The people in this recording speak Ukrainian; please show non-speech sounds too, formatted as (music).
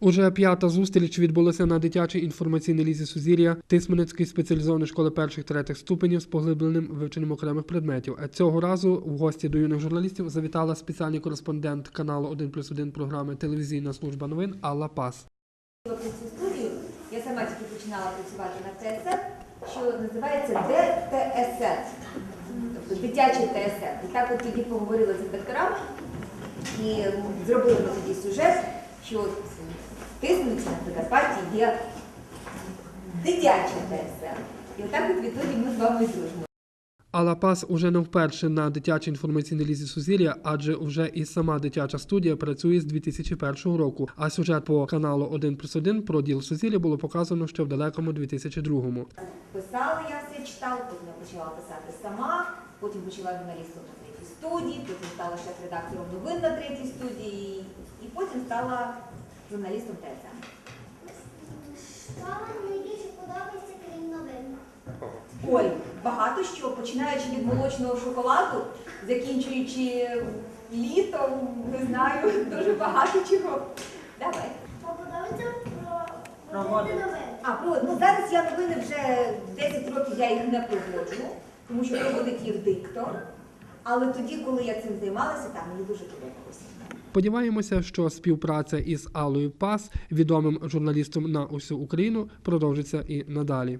Уже п'ята зустріч відбулася на дитячій інформаційній лізі Сузір'я Тисменецької спеціалізованої школи перших третіх ступенів з поглибленим вивченням окремих предметів. А цього разу в гості до юних журналістів завітала спеціальний кореспондент каналу 1 плюс 1 програми Телевізійна служба новин Алла Пас. Студію я сама тільки починала працювати на ТСН, що називається ДТСН, тобто дитячий ТСН. І так от тоді поговорили з редакторами і зробили ми тоді сюжет, що от тиснуть на Прикарпатті є дитячий ТСН. І отак от відтоді ми з вами дружимо. Алла Пас уже не вперше на дитячій інформаційній лізі Сузір'я, адже вже і сама дитяча студія працює з 2001 року. А сюжет по каналу 1 плюс 1 про діл Сузір'я було показано ще в далекому 2002-му. Писала я все читала, потім я почала писати сама, потім почала журналістом студії, потім стала шеф-редактором новин на третій студії, і потім стала журналістом ТСН. Що вам найбільше подобається крім новин? Ой, багато що, починаючи від молочного шоколаду, закінчуючи літом, не знаю, (laughs) дуже багато чого. Давай. Вам подобається про Проводити. проводити новин? А, про, ну зараз я новини вже 10 років я їх не проводжу, тому що проводить їх диктор. Але тоді, коли я цим займалася, там мені дуже подобалося. Сподіваємося, що співпраця із Алою Пас, відомим журналістом на усю Україну, продовжиться і надалі.